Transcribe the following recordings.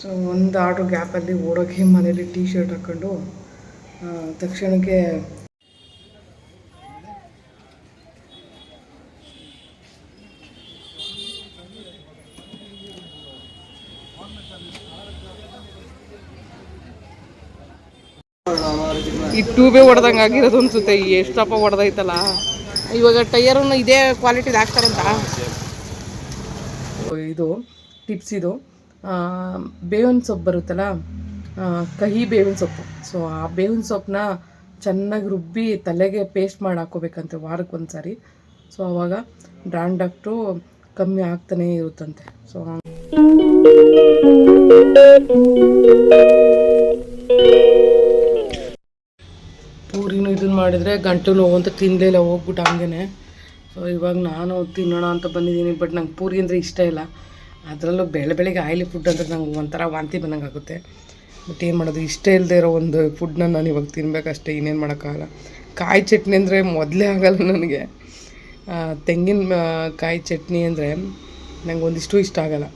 So ಒಂದು order ಗ್ಯಾಪಲ್ಲಿ ಓಡೋಕ್ಕೆ ಮನೇಲಿ ಟೀ ಶರ್ಟ್ ಹಾಕ್ಕೊಂಡು ತಕ್ಷಣಕ್ಕೆ ಈ ಟ್ಯೂಬೇ ಹೊಡೆದಂಗೆ ಆಗಿರೋದು ಅನ್ಸುತ್ತೆ. ಎಷ್ಟಪ್ಪ ಹೊಡೆದೈತಲ್ಲ. ಇವಾಗ ಟೈಯರನ್ನು ಇದೇ ಕ್ವಾಲಿಟಿದು ಹಾಕ್ತಾರಂತ. ಇದು, ಟಿಪ್ಸ್ ಇದು. ಬೇವಿನ ಸೊಪ್ಪು ಬರುತ್ತಲ್ಲ ಕಹಿ ಬೇವಿನ ಸೊಪ್ಪು. ಸೊ ಆ ಬೇವಿನ ಸೊಪ್ಪನ್ನ ಚೆನ್ನಾಗಿ ರುಬ್ಬಿ ತಲೆಗೆ ಪೇಸ್ಟ್ ಮಾಡಿ ಹಾಕೋಬೇಕಂತೆ ವಾರಕ್ಕೆ ಸಾರಿ ಸೊ ಅವಾಗ ಡಾಕ್ಟ್ರು ಕಮ್ಮಿ ಆಗ್ತಾನೇ ಇರುತ್ತಂತೆ. ಸೊ ಪೂರಿನೂ ಇದನ್ನ ಮಾಡಿದರೆ ಗಂಟು ನೋವು ಅಂತ ತಿನ್ನಲೇ ಇಲ್ಲ, ಹೋಗ್ಬಿಟ್ಟು ಹಂಗೇನೆ. ಸೊ ಇವಾಗ ನಾನು ತಿನ್ನೋಣ ಅಂತ ಬಂದಿದ್ದೀನಿ ಬಟ್ ನಂಗೆ ಪೂರಿ ಅಂದರೆ ಇಷ್ಟ ಇಲ್ಲ. ಅದರಲ್ಲೂ ಬೆಳೆ ಬೆಳಿಗ್ಗೆ ಆಯಿಲಿ ಫುಡ್ ಅಂದರೆ ನಂಗೆ ಒಂಥರ ವಾಂತಿ ಬಂದಂಗೆ ಆಗುತ್ತೆ. ಬಟ್ ಏನು ಮಾಡೋದು, ಇಷ್ಟ ಇಲ್ಲದೆ ಇರೋ ಒಂದು ಫುಡ್ನ ನಾನು ಇವಾಗ ತಿನ್ಬೇಕಷ್ಟೇ, ಇನ್ನೇನು ಮಾಡೋಕ್ಕಾಗಲ್ಲ. ಕಾಯಿ ಚಟ್ನಿ ಅಂದರೆ ಮೊದಲೇ ಆಗಲ್ಲ ನನಗೆ. ತೆಂಗಿನ ಕಾಯಿ ಚಟ್ನಿ ಅಂದರೆ ನಂಗೆ ಒಂದಿಷ್ಟು ಇಷ್ಟ ಆಗಲ್ಲ.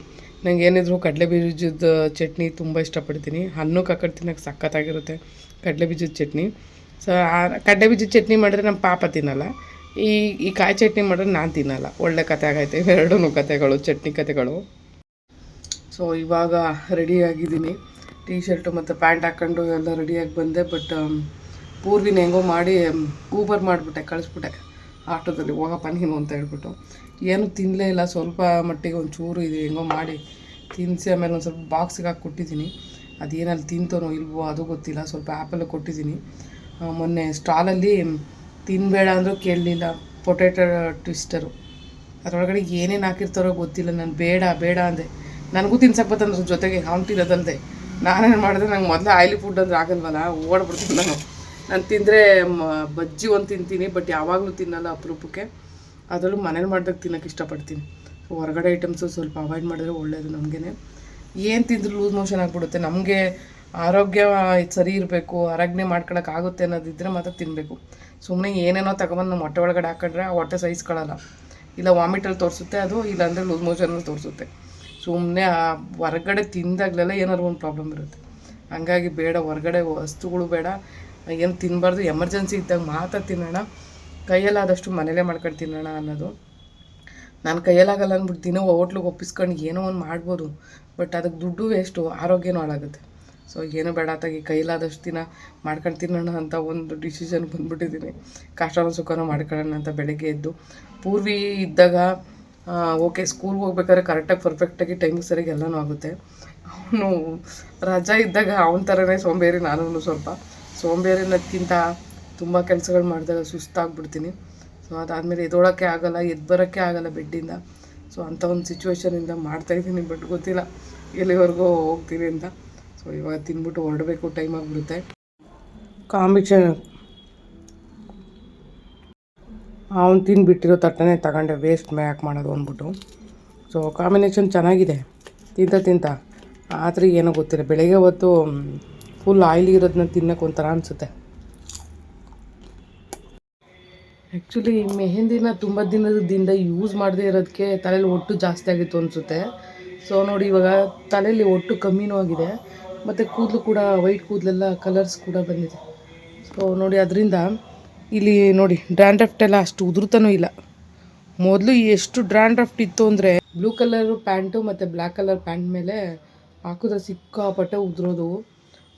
ನಂಗೆ ಏನಿದ್ರು ಕಡಲೆ ಬೀಜದ ಚಟ್ನಿ ತುಂಬ ಇಷ್ಟಪಡ್ತೀನಿ. ಹಣ್ಣು ಹಾಕೊಂಡು ತಿನ್ನೋಕೆ ಸಖತ್ತಾಗಿರುತ್ತೆ ಕಡಲೆ ಬೀಜದ ಚಟ್ನಿ. ಸೊ ಕಡಲೆ ಬೀಜದ ಚಟ್ನಿ ಮಾಡಿದ್ರೆ ನಮ್ಮ ಪಾಪ ತಿನ್ನಲ್ಲ. ಈ ಈ ಕಾಯಿ ಚಟ್ನಿ ಮಾಡಿದ್ರೆ ನಾನು ತಿನ್ನಲ್ಲ. ಒಳ್ಳೆ ಕತೆ ಆಗೈತೆ. ಎರಡೂ ಕತೆಗಳು ಚಟ್ನಿ ಕತೆಗಳು ಸೊ ಇವಾಗ ರೆಡಿ ಆಗಿದ್ದೀನಿ. ಟೀ ಶರ್ಟು ಮತ್ತು ಪ್ಯಾಂಟ್ ಹಾಕ್ಕೊಂಡು ಎಲ್ಲ ರೆಡಿಯಾಗಿ ಬಂದೆ ಬಟ್ ಪೂರ್ವಿನ ಹೆಂಗೋ ಮಾಡಿ ಊಬರ್ ಮಾಡಿಬಿಟ್ಟೆ, ಕಳಿಸ್ಬಿಟ್ಟೆ. ಆಟೋದಲ್ಲಿ, ಹೋಗಪ್ಪ, ನೀನು ಅಂತ ಹೇಳ್ಬಿಟ್ಟು. ಏನು ತಿನ್ನಲೇ ಇಲ್ಲ, ಸ್ವಲ್ಪ ಮಟ್ಟಿಗೆ ಒಂದು ಚೂರು ಇದೆ ಹೆಂಗೋ ಮಾಡಿ ತಿನ್ನಿಸಿ ಆಮೇಲೆ ಒಂದು ಸ್ವಲ್ಪ ಬಾಕ್ಸಿಗೆ ಹಾಕಿ ಕೊಟ್ಟಿದ್ದೀನಿ. ಅದೇನಲ್ಲಿ ತಿಂತನೋ ಇಲ್ವೋ ಅದು ಗೊತ್ತಿಲ್ಲ, ಸ್ವಲ್ಪ ಆ್ಯಪಲ್ ಕೊಟ್ಟಿದ್ದೀನಿ. ಮೊನ್ನೆ ಸ್ಟಾಲಲ್ಲಿ ತಿನ್ನಬೇಡ ಅಂದರೂ ಕೇಳಲಿಲ್ಲ ಪೊಟೇಟೋ ಟ್ವಿಸ್ಟರು ಅದರೊಳಗಡೆ ಏನೇನು ಹಾಕಿರ್ತಾರೋ ಗೊತ್ತಿಲ್ಲ, ನಾನು ಬೇಡ ಬೇಡ ಅಂದೆ. ನನಗೂ ತಿನ್ಸಕ್ಕೆ ಬರ್ತಂದ್ರೆ ಜೊತೆಗೆ ಅವ್ನು ತಿನ್ನೋದಲ್ಲದೆ ನಾನೇನು ಮಾಡಿದ್ರೆ ನಂಗೆ ಮೊದಲು ಆಯ್ಲಿ ಫುಡ್ ಅಂದ್ರೆ ಆಗಲ್ವಲ್ಲ, ಓಡ್ಬಿಡ್ತೀನಿ ನಾನು. ನಾನು ತಿಂದರೆ ಬಜ್ಜಿ ಒಂದು ತಿಂತೀನಿ ಬಟ್ ಯಾವಾಗಲೂ ತಿನ್ನಲ್ಲ ಅಪರೂಪಕ್ಕೆ. ಅದರಲ್ಲೂ ಮನೇಲಿ ಮಾಡಿದಾಗ ತಿನ್ನೋಕೆ ಇಷ್ಟಪಡ್ತೀನಿ. ಹೊರಗಡೆ ಐಟಮ್ಸು ಸ್ವಲ್ಪ ಅವಾಯ್ಡ್ ಮಾಡಿದ್ರೆ ಒಳ್ಳೆಯದು ನಮಗೇ ಏನು ತಿಂದರೂ ಲೂಸ್ ಮೋಷನ್ ಆಗಿಬಿಡುತ್ತೆ. ನಮಗೆ ಆರೋಗ್ಯ ಸರಿ ಇರಬೇಕು, ಆರೋಗ್ಯ ಮಾಡ್ಕೊಳಕ್ಕೆ ಆಗುತ್ತೆ ಅನ್ನೋದಿದ್ರೆ ಮಾತ್ರ ತಿನ್ನಬೇಕು ಸುಮ್ಮನೆ ಏನೇನೋ ತಗೊಂಬಂದು ನಮ್ಮ ಹೊಟ್ಟೆ ಒಳಗಡೆ ಹಾಕೊಂಡ್ರೆ ಆ ಹೊಟ್ಟೆ ಸಹಿಸ್ಕೊಳ್ಳಲ್ಲ ಇಲ್ಲ ವಾಮಿಟಲ್ಲಿ ತೋರಿಸುತ್ತೆ, ಅದು ಇಲ್ಲಾಂದರೆ ಲೂಸ್ ಮೋಷನಲ್ಲಿ ತೋರಿಸುತ್ತೆ. ಸುಮ್ಮನೆ ಆ ಹೊರಗಡೆ ತಿಂದಾಗಲೆಲ್ಲ ಏನಾದ್ರು ಒಂದು ಪ್ರಾಬ್ಲಮ್ ಇರುತ್ತೆ. ಹಂಗಾಗಿ ಬೇಡ, ಹೊರಗಡೆ ವಸ್ತುಗಳು ಬೇಡ. ಏನು ತಿನ್ನಬಾರ್ದು ಎಮರ್ಜೆನ್ಸಿ ಇದ್ದಾಗ ಮಾತ್ರ ತಿನ್ನೋಣ. ಕೈಯಲ್ಲಾದಷ್ಟು ಮನೇಲೇ ಮಾಡ್ಕೊಂಡು ತಿನ್ನೋಣ ಅನ್ನೋದು. ನಾನು ಕೈಯಲ್ಲಾಗಲ್ಲ ಅಂದ್ಬಿಟ್ಟು ದಿನ ಹೋಟ್ಲಿಗೆ ಒಪ್ಪಿಸ್ಕೊಂಡು ಏನೋ ಒಂದು ಮಾಡ್ಬೋದು. ಬಟ್ ಅದಕ್ಕೆ ದುಡ್ಡು ವೇಸ್ಟು ಆರೋಗ್ಯನೂ ಹಾಳಾಗುತ್ತೆ. ಸೊ ಏನೂ ಬೇಡ ಆತಾಗಿ ಕೈಲಾದಷ್ಟು ದಿನ ಮಾಡ್ಕೊಂಡು ತಿನ್ನೋಣ ಅಂತ ಒಂದು ಡಿಸಿಷನ್ ಬಂದ್ಬಿಟ್ಟಿದ್ದೀನಿ ಕಷ್ಟನೋ ಸುಖನೂ ಮಾಡ್ಕೊಳ್ಳೋಣ ಅಂತ ಬೆಳಗ್ಗೆ ಎದ್ದು. ಪೂರ್ವಿ ಇದ್ದಾಗ ಓಕೆ ಸ್ಕೂಲ್ಗೆ ಹೋಗ್ಬೇಕಾದ್ರೆ ಕರೆಕ್ಟಾಗಿ ಪರ್ಫೆಕ್ಟಾಗಿ ಟೈಮಿಗೆ ಸರಿಯಾಗಿ ಎಲ್ಲನೂ ಆಗುತ್ತೆ. ಅವನು ರಜಾ ಇದ್ದಾಗ ಅವನ ಥರನೇ ಸೋಂಬೇರಿ ನಾನು ಸ್ವಲ್ಪ. ಸೋಂಬೇರಿನಕ್ಕಿಂತ ತುಂಬ ಕೆಲಸಗಳು ಮಾಡಿದಾಗ ಸುಸ್ತಾಗ್ಬಿಡ್ತೀನಿ. ಸೊ ಅದಾದಮೇಲೆ ಎದ್ದೋಳಕ್ಕೆ ಆಗಲ್ಲ ಎದ್ದು ಬರೋಕ್ಕೆ ಆಗಲ್ಲ ಬೆಡ್ಡಿಂದ. ಸೊ ಅಂಥ ಒಂದು ಸಿಚುವೇಶನಿಂದ ಮಾಡ್ತಾಯಿದ್ದೀನಿ ಬಟ್ ಗೊತ್ತಿಲ್ಲ ಎಲ್ಲಿವರೆಗೂ ಹೋಗ್ತೀನಿ ಅಂತ. ಸೊ ಇವಾಗ ತಿಂದ್ಬಿಟ್ಟು ಹೊರಡಬೇಕು ಟೈಮ್ ಆಗಿಬಿಡುತ್ತೆ. ಕಾಂಬಿನೇಷನ್ ಅವ್ನು ತಿಂದುಬಿಟ್ಟಿರೋ ತಟ್ಟನೆ ತಗೊಂಡೆ ವೇಸ್ಟ್ ಮ್ಯಾಕ್ ಮಾಡೋದು ಅಂದ್ಬಿಟ್ಟು. ಸೊ ಕಾಂಬಿನೇಷನ್ ಚೆನ್ನಾಗಿದೆ. ತಿಂತ ತಿಂತ. ಆದರೆ ಏನೋ ಗೊತ್ತಿಲ್ಲ. ಬೆಳಗ್ಗೆ ಹೊತ್ತು ಫುಲ್ ಆಯಿಲಿ ಇರೋದನ್ನ ತಿನ್ನೋಕೆ ಒಂಥರ ಅನಿಸುತ್ತೆ. ಆ್ಯಕ್ಚುಲಿ ಮೆಹೆಂದಿನ ತುಂಬ ದಿನದಿಂದ ಯೂಸ್ ಮಾಡದೇ ಇರೋದಕ್ಕೆ ತಲೆಯಲ್ಲಿ ಒಟ್ಟು ಜಾಸ್ತಿ ಆಗಿತ್ತು ಅನಿಸುತ್ತೆ. ಸೊ ನೋಡಿ, ಇವಾಗ ತಲೆಯಲ್ಲಿ ಒಟ್ಟು ಕಮ್ಮಿನೂ ಆಗಿದೆ. ಮತ್ತು ಕೂದಲು ಕೂಡ ವೈಟ್ ಕೂದಲೆಲ್ಲ ಕಲರ್ಸ್ ಕೂಡ ಬಂದಿದೆ. ಸೊ ನೋಡಿ, ಅದರಿಂದ ಇಲ್ಲಿ ನೋಡಿ ಡ್ರ್ಯಾಂಡ್ರಫ್ಟ್ ಎಲ್ಲ ಅಷ್ಟು ಉದುರ್ತಾನೂ ಇಲ್ಲ. ಮೊದಲು ಎಷ್ಟು ಡ್ರ್ಯಾಂಡ್ರಫ್ಟ್ ಇತ್ತು ಅಂದರೆ ಬ್ಲೂ ಕಲರ್ ಪ್ಯಾಂಟು ಮತ್ತು ಬ್ಲ್ಯಾಕ್ ಕಲರ್ ಪ್ಯಾಂಟ್ ಮೇಲೆ ಹಾಕಿದ್ರೆ ಸಿಕ್ಕಾಪಟ್ಟೆ ಉದುರೋದು.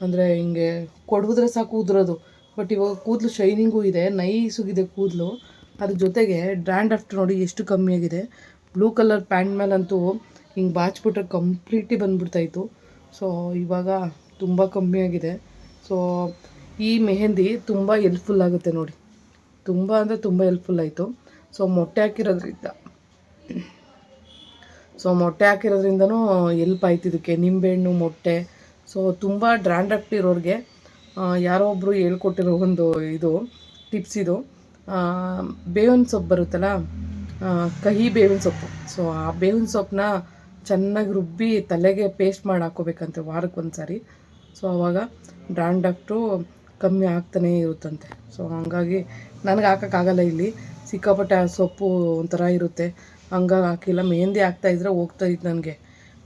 ಅಂದರೆ ಹಿಂಗೆ ಕೊಡುವುದ್ರೆ ಸಾಕು ಉದುರೋದು. ಬಟ್ ಇವಾಗ ಕೂದಲು ಶೈನಿಂಗು ಇದೆ ನೈಸುಗಿದೆ ಕೂದಲು. ಅದ್ರ ಜೊತೆಗೆ ಡ್ರ್ಯಾಂಡ್ರಫ್ಟ್ ನೋಡಿ ಎಷ್ಟು ಕಮ್ಮಿಯಾಗಿದೆ ಬ್ಲೂ ಕಲರ್ ಪ್ಯಾಂಟ್ ಮೇಲಂತೂ ಹಿಂಗೆ ಬಾಚ್ಬಿಟ್ರೆ ಕಂಪ್ಲೀಟಿ ಬಂದ್ಬಿಡ್ತಾಯಿತ್ತು ಸೊ ಇವಾಗ ತುಂಬ ಕಮ್ಮಿ ಆಗಿದೆ. ಸೊ ಈ ಮೆಹಂದಿ ತುಂಬ ಹೆಲ್ಪ್ಫುಲ್ ಆಗುತ್ತೆ ನೋಡಿ. ತುಂಬ ಅಂದರೆ ತುಂಬ ಹೆಲ್ಪ್ಫುಲ್ ಆಯಿತು. ಸೊ ಮೊಟ್ಟೆ ಹಾಕಿರೋದ್ರಿಂದ. ಸೊ ಮೊಟ್ಟೆ ಹಾಕಿರೋದ್ರಿಂದನೂ ಎಲ್ಪ್ ಆಯ್ತು ಇದಕ್ಕೆ. ನಿಂಬೆಹಣ್ಣು, ಮೊಟ್ಟೆ. ಸೊ ತುಂಬ ಡ್ರ್ಯಾಂಡ್ರಫ್ಟ್ ಇರೋರಿಗೆ ಯಾರೋ ಒಬ್ಬರು ಹೇಳ್ಕೊಟ್ಟಿರೋ ಒಂದು ಇದು ಟಿಪ್ಸ್ ಇದು. ಬೇವಿನ ಸೊಪ್ಪು ಬರುತ್ತಲ್ಲ ಕಹಿ ಬೇವಿನ ಸೊಪ್ಪು. ಸೊ ಆ ಬೇವಿನ ಸೊಪ್ಪನ್ನ ಚೆನ್ನಾಗಿ ರುಬ್ಬಿ ತಲೆಗೆ ಪೇಸ್ಟ್ ಮಾಡಿ ಹಾಕೋಬೇಕಂತೆ ವಾರಕ್ಕೆ ಸಾರಿ ಸೊ ಆವಾಗ ಡ್ರಾಂಡಕ್ಟು ಕಮ್ಮಿ ಆಗ್ತಾನೇ ಇರುತ್ತಂತೆ. ಸೊ ಹಂಗಾಗಿ ನನಗೆ ಹಾಕೋಕ್ಕಾಗಲ್ಲ ಇಲ್ಲಿ. ಸಿಕ್ಕಾಪಟ್ಟೆ ಸೊಪ್ಪು ಒಂಥರ ಇರುತ್ತೆ. ಹಂಗಾಗಿ ಹಾಕಿಲ್ಲ. ಮೆಹಂದಿ ಹೋಗ್ತಾ ಹೋಗ್ತಾಯಿತ್ತು ನನಗೆ.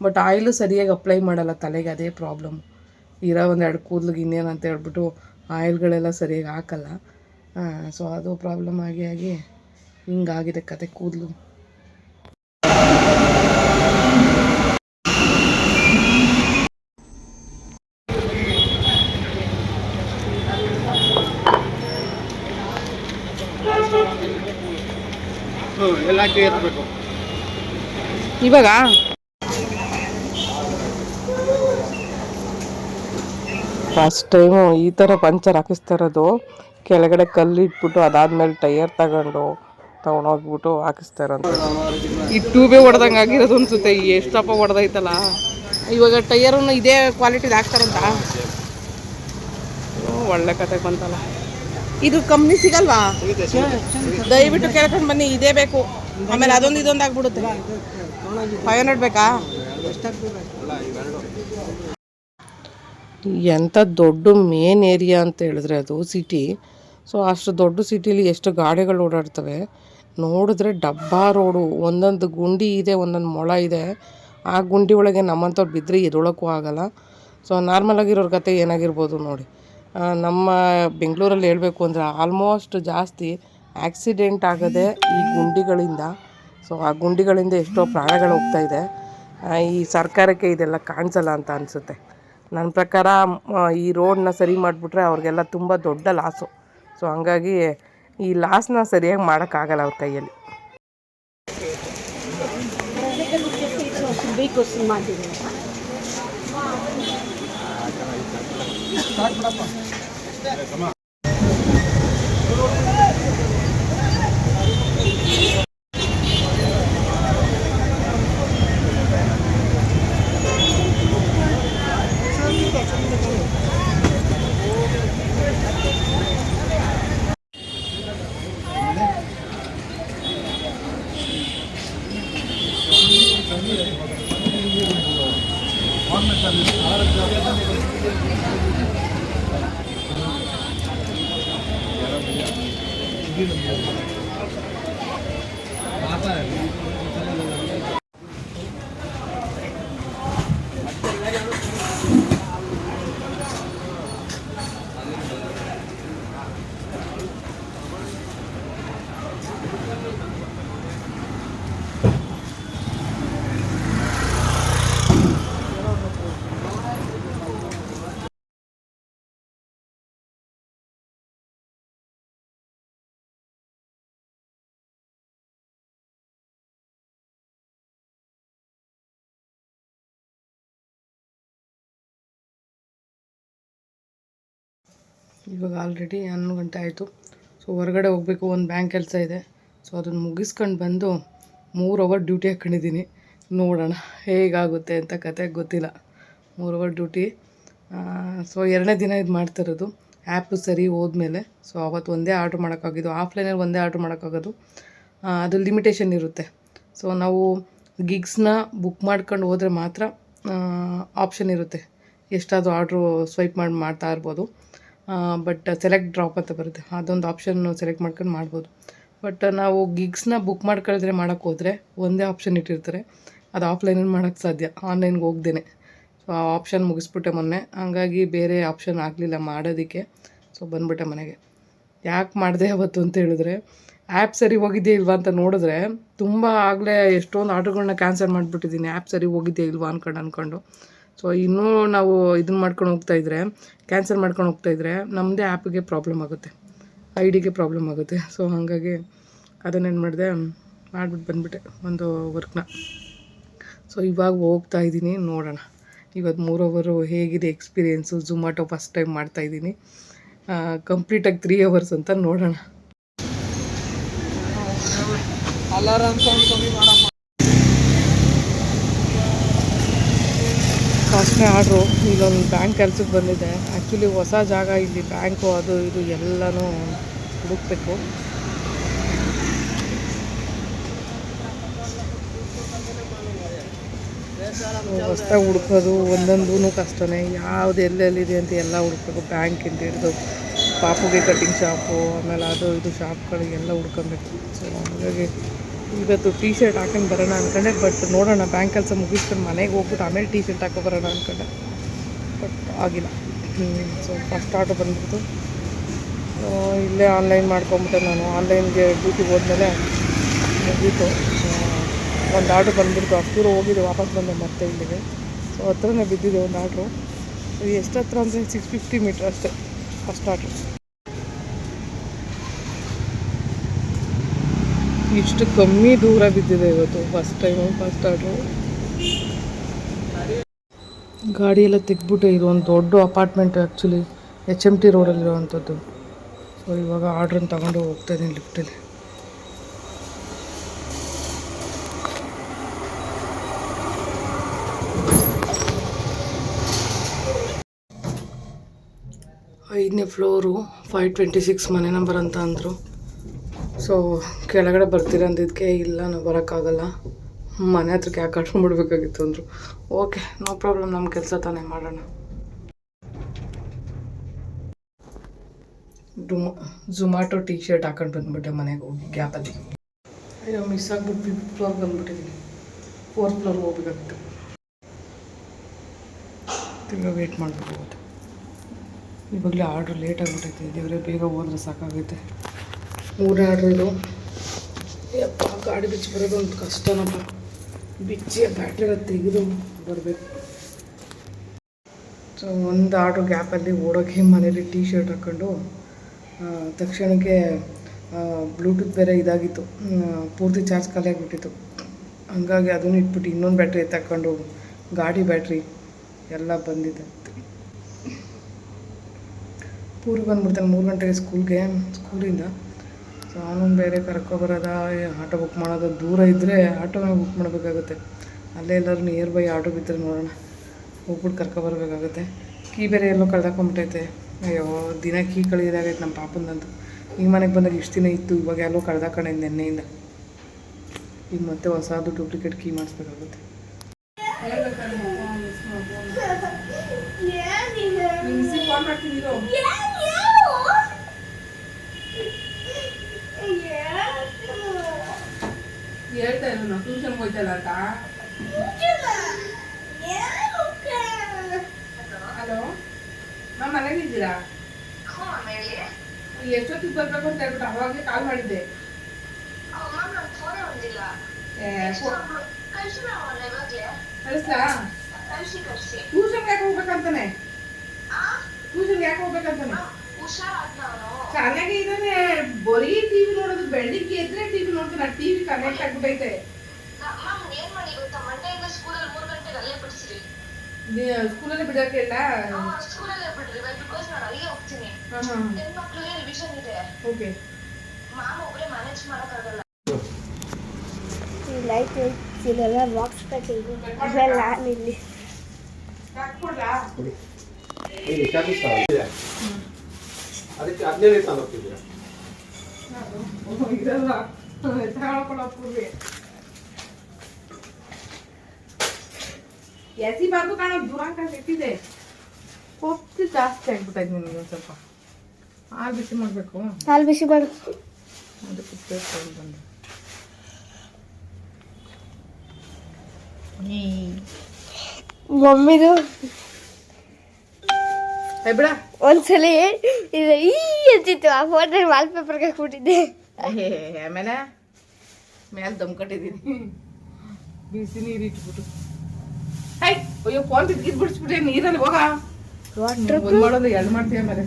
ಬಟ್ ಆಯಿಲು ಸರಿಯಾಗಿ ಅಪ್ಲೈ ಮಾಡಲ್ಲ ತಲೆಗೆ ಅದೇ ಪ್ರಾಬ್ಲಮ್ ಇರೋ ಒಂದೆರಡು ಕೂದಲಿಗೆ ಇನ್ನೇನು ಅಂತ ಹೇಳ್ಬಿಟ್ಟು ಆಯಿಲ್ಗಳೆಲ್ಲ ಸರಿಯಾಗಿ ಹಾಕಲ್ಲ. ಸೊ ಅದು ಪ್ರಾಬ್ಲಮ್ ಆಗಿ ಆಗಿ ಹಿಂಗಾಗಿದೆ ಕತೆ ಕೂದಲು. ಇರಬೇಕು. ಇವಾಗ? ಫಸ್ಟ್ ಟೈಮು ಈ ಥರ ಪಂಚರ್ ಹಾಕಿಸ್ತಾ ಇರೋದು. ಕೆಳಗಡೆ ಕಲ್ಲು ಇಟ್ಬಿಟ್ಟು ಅದಾದ್ಮೇಲೆ ಟೈರ್ ತಗೊಂಡು ತಗೊಂಡೋಗ್ಬಿಟ್ಟು ಹಾಕಿಸ್ತಾ ಇರೋದು. ಈ ಟ್ಯೂಬೇ ಹೊಡೆದಂಗೆ ಆಗಿರೋದು ಅನ್ಸುತ್ತೆ. ಎಷ್ಟಪ್ಪ ಹೊಡೆದೈತಲ್ಲ ಇವಾಗ ಟೈರನ್ನು ಇದೇ ಕ್ವಾಲಿಟಿದು ಹಾಕ್ತಾರಂತ. ಒಳ್ಳೆ ಕತೆ ಬಂತಲ್ಲ. ಇದು ಕಂಪ್ನಿ ಸಿಗಲ್ವಾ? ದಯವಿಟ್ಟು ಕೇಳ್ಕೊಂಡು ಬನ್ನಿ ಇದೇ ಬೇಕು. ಆಮೇಲೆ ಅದೊಂದು ಇದೊಂದು ಆಗ್ಬಿಡುತ್ತೆ. ಫೈವ್ ಹಂಡ್ರೆಡ್ ಬೇಕಾ? ಎಂಥ ದೊಡ್ಡ ಮೇನ್ ಏರಿಯಾ ಅಂತ ಹೇಳಿದ್ರೆ ಅದು ಸಿಟಿ ಸೊ ಅಷ್ಟು ದೊಡ್ಡ ಸಿಟಿಲಿ ಎಷ್ಟು ಗಾಡಿಗಳು ಓಡಾಡ್ತವೆ? ನೋಡಿದ್ರೆ ಡಬ್ಬಾ ರೋಡು ಒಂದೊಂದು ಗುಂಡಿ ಇದೆ ಒಂದೊಂದು ಮೊಳ ಇದೆ. ಆ ಗುಂಡಿ ಒಳಗೆ ನಮ್ಮಂಥವ್ರು ಬಿದ್ದರೆ ಎದೊಳಕ್ಕೂ ಆಗಲ್ಲ. ಸೊ ನಾರ್ಮಲ್ ಆಗಿರೋರ ಕತೆ ಏನಾಗಿರ್ಬೋದು ನೋಡಿ. ನಮ್ಮ ಬೆಂಗಳೂರಲ್ಲಿ ಹೇಳಬೇಕು ಅಂದರೆ ಆಲ್ಮೋಸ್ಟ್ ಜಾಸ್ತಿ ಆಕ್ಸಿಡೆಂಟ್ ಆಗೋದೇ ಈ ಗುಂಡಿಗಳಿಂದ ಸೊ ಆ ಗುಂಡಿಗಳಿಂದ ಎಷ್ಟೋ ಪ್ರಾಣಗಳು ಹೋಗ್ತಾ ಇದೆ. ಈ ಸರ್ಕಾರಕ್ಕೆ ಇದೆಲ್ಲ ಕಾಣಿಸಲ್ಲ ಅಂತ ಅನಿಸುತ್ತೆ. ನನ್ನ ಪ್ರಕಾರ ಈ ರೋಡನ್ನ ಸರಿ ಮಾಡಿಬಿಟ್ರೆ ಅವ್ರಿಗೆಲ್ಲ ತುಂಬ ದೊಡ್ಡ ಲಾಸು ಸೊ ಹಂಗಾಗಿ ಈ ಲಾಸ್ನ ಸರಿಯಾಗಿ ಮಾಡೋಕ್ಕಾಗಲ್ಲ ಅವ್ರ ಕೈಯಲ್ಲಿ. ಬಿಡಪ್ಪ. ಇವಾಗ ಆಲ್ರೆಡಿ ಹನ್ನೊಂದು ಗಂಟೆ ಆಯಿತು. ಸೊ ಹೊರಗಡೆ ಹೋಗಬೇಕು, ಒಂದು ಬ್ಯಾಂಕ್ ಕೆಲಸ ಇದೆ. ಸೊ ಅದನ್ನು ಮುಗಿಸ್ಕೊಂಡು ಬಂದು ಮೂರು ಅವರ್ ಡ್ಯೂಟಿ ಹಾಕ್ಕೊಂಡಿದ್ದೀನಿ ನೋಡೋಣ, ಹೇಗಾಗುತ್ತೆ ಅಂತ ಕತೆ ಗೊತ್ತಿಲ್ಲ. ಮೂರು ಅವರ್ ಡ್ಯೂಟಿ ಸೊ ಎರಡನೇ ದಿನ ಇದು ಮಾಡ್ತಿರೋದು. ಆ್ಯಪ್ ಸರಿ ಹೋದ್ಮೇಲೆ ಸೊ ಅವತ್ತು ಒಂದೇ ಆರ್ಡ್ರ್ ಮಾಡೋಕ್ಕಾಗಿದ್ದು. ಆಫ್ಲೈನಲ್ಲಿ ಒಂದೇ ಆರ್ಡ್ರ್ ಮಾಡೋಕ್ಕಾಗೋದು. ಅದು ಲಿಮಿಟೇಷನ್ ಇರುತ್ತೆ. ಸೊ ನಾವು ಗಿಗ್ಸ್ನ ಬುಕ್ ಮಾಡ್ಕೊಂಡು ಹೋದರೆ ಮಾತ್ರ ಆಪ್ಷನ್ ಇರುತ್ತೆ. ಎಷ್ಟಾದರೂ ಆರ್ಡ್ರು ಸ್ವೈಪ್ ಮಾಡಿ, ಮಾಡ್ತಾ ಇರ್ಬೋದು. ಬಟ್ ಸೆಲೆಕ್ಟ್ ಡ್ರಾಪ್ ಅಂತ ಬರುತ್ತೆ. ಅದೊಂದು ಆಪ್ಷನ್ ಸೆಲೆಕ್ಟ್ ಮಾಡ್ಕೊಂಡು ಮಾಡ್ಬೋದು. ಬಟ್ ನಾವು ಗಿಗ್ಸ್ನ ಬುಕ್ ಮಾಡ್ಕೊಳಿದ್ರೆ ಮಾಡೋಕ್ಕೆ ಹೋದರೆ ಒಂದೇ ಆಪ್ಷನ್ ಇಟ್ಟಿರ್ತಾರೆ. ಅದು ಆಫ್ಲೈನಲ್ಲಿ ಮಾಡೋಕ್ಕೆ ಸಾಧ್ಯ. ಆನ್ಲೈನ್ಗೆ ಹೋಗ್ದೇನೆ. ಸೊ ಆ ಆಪ್ಷನ್ ಮುಗಿಸ್ಬಿಟ್ಟೆ ಮೊನ್ನೆ. ಹಂಗಾಗಿ ಬೇರೆ ಆಪ್ಷನ್ ಆಗಲಿಲ್ಲ ಮಾಡೋದಕ್ಕೆ. ಸೊ ಬಂದ್ಬಿಟ್ಟೆ ಮನೆಗೆ. ಯಾಕೆ ಮಾಡಿದೆ ಅವತ್ತು ಅಂತ ಹೇಳಿದ್ರೆ ಆ್ಯಪ್ ಸರಿ ಹೋಗಿದ್ದೇ ಇಲ್ವಾ ಅಂತ ನೋಡಿದ್ರೆ, ತುಂಬ ಆಗಲೇ ಎಷ್ಟೊಂದು ಆರ್ಡ್ರ್ಗಳನ್ನ ಕ್ಯಾನ್ಸಲ್ ಮಾಡಿಬಿಟ್ಟಿದ್ದೀನಿ. ಆ್ಯಪ್ ಸರಿ ಹೋಗಿದ್ದೇ ಇಲ್ವಾ ಅನ್ಕೊಂಡು ಅಂದ್ಕೊಂಡು ಸೊ ಇನ್ನೂ ನಾವು ಇದನ್ನ ಮಾಡ್ಕೊಂಡು ಹೋಗ್ತಾ ಇದ್ರೆ ಕ್ಯಾನ್ಸಲ್ ಮಾಡ್ಕೊಂಡು ಹೋಗ್ತಾ ಇದ್ರೆ ನಮ್ಮದೇ ಆ್ಯಪಿಗೆ ಪ್ರಾಬ್ಲಮ್ ಆಗುತ್ತೆ. ಐ ಡಿಗೆ ಪ್ರಾಬ್ಲಮ್ ಆಗುತ್ತೆ. ಸೊ ಹಾಗಾಗಿ ಅದನ್ನೇನು ಮಾಡಿದೆ ಮಾಡಿಬಿಟ್ಟು ಬಂದುಬಿಟ್ಟೆ ಒಂದು ವರ್ಕ್ನ ಸೊ ಇವಾಗ ಹೋಗ್ತಾ ಇದ್ದೀನಿ ನೋಡೋಣ. ಇವತ್ತು ಮೂರು ಅವರು ಹೇಗಿದೆ ಎಕ್ಸ್ಪೀರಿಯೆನ್ಸು ಝೊಮ್ಯಾಟೊ ಫಸ್ಟ್ ಟೈಮ್ ಮಾಡ್ತಾ ಇದ್ದೀನಿ ಕಂಪ್ಲೀಟಾಗಿ ತ್ರೀ ಅವರ್ಸ್ ಅಂತ ನೋಡೋಣ. ಅಲಾರಾಮ್ ಸೌಂಡ್ ಕಮ್ಮಿ ಮಾಡಮ್ಮ ಫಸ್ಟ್ನೇ ಆರ್ಡ್ರು ಇಲ್ಲೊಂದು ಬ್ಯಾಂಕ್ ಕೆಲ್ಸಕ್ಕೆ ಬಂದಿದೆ. ಆ್ಯಕ್ಚುಲಿ ಹೊಸ ಜಾಗ ಇಲ್ಲಿ ಬ್ಯಾಂಕು ಅದು ಇದು ಎಲ್ಲನೂ ಹುಡುಕ್ಬೇಕು. ಹೊಸ್ದಾಗಿ ಹುಡ್ಕೋದು ಒಂದೊಂದೂ ಕಷ್ಟನೇ. ಯಾವ್ದು ಎಲ್ಲೆಲ್ಲಿದೆ ಅಂತ ಎಲ್ಲ ಹುಡುಕ್ಬೇಕು. ಬ್ಯಾಂಕಿಂದ ಹಿಡಿದು ಪಾಪುಗೆ ಕಟಿಂಗ್ ಶಾಪು ಆಮೇಲೆ ಅದು ಇದು ಶಾಪ್ಗಳಿಗೆಲ್ಲ ಹುಡ್ಕೊಬೇಕು. ಸೊ ಹಾಗಾಗಿ ಇವತ್ತು ಟೀ ಶರ್ಟ್ ಹಾಕೊಂಡು ಬರೋಣ ಅಂದ್ಕೊಂಡೆ ಬಟ್ ನೋಡೋಣ ಬ್ಯಾಂಕ್ ಕೆಲಸ ಮುಗಿಸ್ಕೊಂಡು ಮನೆಗೆ ಹೋಗ್ಬಿಟ್ಟು ಆಮೇಲೆ ಟೀ ಶರ್ಟ್ ಹಾಕೋ ಬರೋಣ ಅಂದ್ಕೊಂಡೆ ಬಟ್ ಆಗಿಲ್ಲ. ಸೊ ಫಸ್ಟ್ ಆರ್ಡ್ರ್ ಬಂದ್ಬಿಡ್ತು. ಇಲ್ಲೇ ಆನ್ಲೈನ್ ಮಾಡ್ಕೊಂಬಿಟ್ಟೆ ನಾನು. ಆನ್ಲೈನ್ಗೆ ಡ್ಯೂಟಿಗೆ ಹೋದ್ಮೇಲೆ ಮುಗೀತು. ಒಂದು ಆರ್ಡ್ರ್ ಬಂದ್ಬಿಡ್ತು. ಅಷ್ಟು ದೂರ ಹೋಗಿದ್ದೆ, ವಾಪಸ್ ಬಂದೆ ಮತ್ತೆ ಇಲ್ಲಿಗೆ. ಸೊ ಹತ್ರನೇ ಬಿದ್ದಿದೆ ಒಂದು ಆರ್ಡ್ರು ಎಷ್ಟು ಹತ್ರ ಅಂದರೆ ಸಿಕ್ಸ್ ಫಿಫ್ಟಿ ಮೀಟ್ರ್ ಅಷ್ಟೇ ಫಸ್ಟ್ ಆರ್ಡ್ರು ಇಷ್ಟು ಕಮ್ಮಿ ದೂರ ಬಿದ್ದಿದೆ ಇವತ್ತು. ಫಸ್ಟ್ ಟೈಮು ಫಸ್ಟ್ ಆರ್ಡ್ರು ಗಾಡಿಯೆಲ್ಲ ತೆಗ್ಬಿಟ್ಟು ಒಂದು ದೊಡ್ಡ apartment actually H M T ರೋಡಲ್ಲಿರುವಂಥದ್ದು so ಇವಾಗ ಆರ್ಡ್ರನ್ನ ತಗೊಂಡು ಹೋಗ್ತಾ ಇದ್ದೀನಿ ಲಿಫ್ಟಲ್ಲಿ ಐದನೇ ಫ್ಲೋರು ಫೈವ್ ಟ್ವೆಂಟಿ ಸಿಕ್ಸ್ ಮನೆ ನಂಬರ್ ಅಂತ ಅಂದರು. ಸೊ ಕೆಳಗಡೆ ಬರ್ತೀರ ಅಂದಿದ್ದಕ್ಕೆ ಇಲ್ಲ, ನಾವು ಬರೋಕ್ಕಾಗಲ್ಲ. ಮನೆ ಹತ್ರಕ್ಕೆ ಯಾಕೆ ಕಟ್ಕೊಂಡ್ಬಿಡ್ಬೇಕಾಗಿತ್ತು ಅಂದರು. ಓಕೆ ನೋ ಪ್ರಾಬ್ಲಮ್ ನಮ್ಮ ಕೆಲಸ ತಾನೇ ಮಾಡೋಣ. ಡುಮೊ ಝೊಮ್ಯಾಟೊ ಟೀ ಶರ್ಟ್ ಹಾಕೊಂಡು ಬಂದ್ಬಿಟ್ಟೆ ಮನೆಗೆ ಹೋಗಿ, ಗ್ಯಾಪಲ್ಲಿ. ಅಯ್ಯೋ ಮಿಸ್ ಆಗ್ಬಿಟ್ಟು ಫಿಫ್ತ್ ಫ್ಲೋರ್ ಬಂದ್ಬಿಟ್ಟಿದ್ದೀನಿ ಫೋರ್ತ್ ಫ್ಲೋರ್ಗೆ ಹೋಗ್ಬೇಕಾಗಿತ್ತು. ತಿರ್ಗಾ ವೇಟ್ ಮಾಡಬೇಕು ಇವಾಗಲೇ ಆರ್ಡ್ರ್ ಲೇಟ್ ಆಗಿಬಿಟ್ಟೈತೆ, ದೇವರೇ ಬೇಗ ಹೋದ್ರೆ ಸಾಕಾಗೈತೆ. ಮೂರನೇ ಇದು ಯಪ್ಪ, ಗಾಡಿ ಬಿಚ್ಚಿ ಬರೋದು ಒಂದು ಕಷ್ಟನಪ್ಪ. ಬಿಚ್ಚಿ ಬ್ಯಾಟ್ರಿ ತೆಗೆದು ಬರಬೇಕು. ಸೊ ಒಂದು ಆರ್ಡ್ರ್ ಗ್ಯಾಪಲ್ಲಿ ಓಡೋಕೆ ಮನೇಲಿ ಟೀ ಶರ್ಟ್ ಹಾಕ್ಕೊಂಡು ತಕ್ಷಣಕ್ಕೆ ಬ್ಲೂಟೂತ್ ಬೇರೆ ಇದಾಗಿತ್ತು. ಪೂರ್ತಿ ಚಾರ್ಜ್ ಖಾಲಿ ಆಗಿಬಿಟ್ಟಿತ್ತು. ಹಂಗಾಗಿ ಅದನ್ನು ಇಟ್ಬಿಟ್ಟು ಇನ್ನೊಂದು ಬ್ಯಾಟ್ರಿ ತಗೊಂಡು ಗಾಡಿ ಬ್ಯಾಟ್ರಿ ಎಲ್ಲ ಬಂದಿದೆ. ಪೂರಿ ಬಂದ್ಬಿಡ್ತಾನೆ ಮೂರು ಗಂಟೆಗೆ ಸ್ಕೂಲ್ಗೆ ಸ್ಕೂಲಿಂದ ಅವನು ಬೇರೆ ಕರ್ಕೊಬರೋದ ಆಟೋ ಬುಕ್ ಮಾಡೋದು ದೂರ ಇದ್ದರೆ ಆಟೋನೇ ಬುಕ್ ಮಾಡಬೇಕಾಗುತ್ತೆ. ಅಲ್ಲೇ ಎಲ್ಲರೂ ನಿಯರ್ ಬೈ ಆಟೋ ಬಿದ್ದರೆ ನೋಡೋಣ. ಹೋಗ್ಬಿಟ್ಟು ಕರ್ಕೊಬರ್ಬೇಕಾಗುತ್ತೆ ಕೀ ಬೇರೆ ಎಲ್ಲೋ ಕಳ್ದಾಕೊಂಬಿಟ್ಟೈತೆ. ಅಯ್ಯೋ ದಿನ ಕೀ ಕಳಿಯೋದಾಗೈತೆ ನಮ್ಮ ಪಾಪಂದಂತೂ. ಈ ಮನೆಗೆ ಬಂದಾಗ ಇಷ್ಟು ದಿನ ಇತ್ತು ಇವಾಗ ಎಲ್ಲೋ ಕಳ್ದಾಕೊಂಡಿದ್ದೆ ನೆನ್ನೆಯಿಂದ. ಈಗ ಮತ್ತೆ ಹೊಸದು ಡೂಪ್ಲಿಕೇಟ್ ಕೀ ಮಾಡಿಸ್ಬೇಕಾಗುತ್ತೆ. ಹೇಳ್ತಾ ಇಲ್ಲ ನಾವು ಟ್ಯೂಷನ್ಗೆ ಹೋಯ್ತಲ್ಲ ಅಂತ ಹಲೋ? ಮ್ಯಾಮ್ ಮನೆಗಿದ್ದೀರಾ ಎಷ್ಟೊತ್ತಿಗೆ ಬರ್ಬೇಕು ಅಂತ ಹೇಳ್ಬಿಟ್ಟು ಅವಾಗಲೇ ಕಾಲ್ ಮಾಡಿದ್ದೆ. ಕಳಿಸ್ಲಾ? ಟ್ಯೂಷನ್ಗೆ ಯಾಕೆ ಹೋಗ್ಬೇಕಂತಾನೆ? ಟ್ಯೂಷನ್ಗೆ ಯಾಕೆ ಹೋಗ್ಬೇಕಂತಾನೆ? ಚೆನ್ನಾಗಿ ಇದಾನೆ ಬರೀ ಟಿವಿ ನೋಡೋದು, ಬೆಳಿಗ್ಗೆ ಎದ್ರೆ ಟಿವಿ ನೋಡ್ತಾನೆ ಟಿವಿ ಕನೆಕ್ಟ್ ಆಗ್ಬಿಟ್ಟೈತೆ ಸ್ಕೂಲಲ್ಲಿ ಬಿಡಕ್ಕೆ ಇಲ್ಲ? ಹಾಂ ಹಾಂ ಓಕೆ ಲೈಟ್ ಇದೆಲ್ಲ ಬಾಕ್ಸ್ ಕಟ್ಟಿದ್ದು ಅದೆಲ್ಲ ನಾನು ಇಲ್ಲಿ. ಅದಕ್ಕೆ ಹದಿನೈದು ತಂದು ಹೋಗ್ತಿದ್ದೀರಾ? ಇದಲ್ಲ ತಗೊಳ್ಕೊಳ ಪೂರ್ವಿ ಎಸಿ ಬಾರ್ದು ಕಾಣೋ ದೂರಾಂಕ ಇಟ್ಟಿದೆ ಕೊಪ್ಪು ಜಾಸ್ತಿ ಆಗ್ಬಿಟ್ಟೈತೆ ನಿನಗೆ ಒಂದು ಸ್ವಲ್ಪ ಹಾಲು ಬಿಸಿ ಮಾಡಬೇಕು ಹಾಲು ಬಿಸಿ ಮಾಡು ಅದಕ್ಕೆ ಉಪ್ಪು ತಗೊಂಡು ಬಂದೆ ಮಮ್ಮಿದು ಏ ಬಿಡ ಒಂದ್ಸಲಿ ಇದು ಈ ಅಂತಿತ್ತು ಆ ಫೋನಲ್ಲಿ ವಾಲ್ ಪೇಪರ್ಗೆ ಹಾಕ್ಬಿಟ್ಟಿದ್ದೆ ಆಮೇಲೆ ಮೇಲೆ ದಮ್ ಕಟ್ಟಿದ್ದೀನಿ ಬಿಸಿ ನೀರು ಇಟ್ಬಿಟ್ಟು ಹೈ ಅಯ್ಯೋ ಫೋನ್ ಬಿಡಿಸ್ಬಿಟ್ಟೆ ನೀರಲ್ಲಿ ಹೋಗ? ಮಾಡೋದು ಎಲ್ಲಿ ಮಾಡ್ತೀಯ ಮೇಲೆ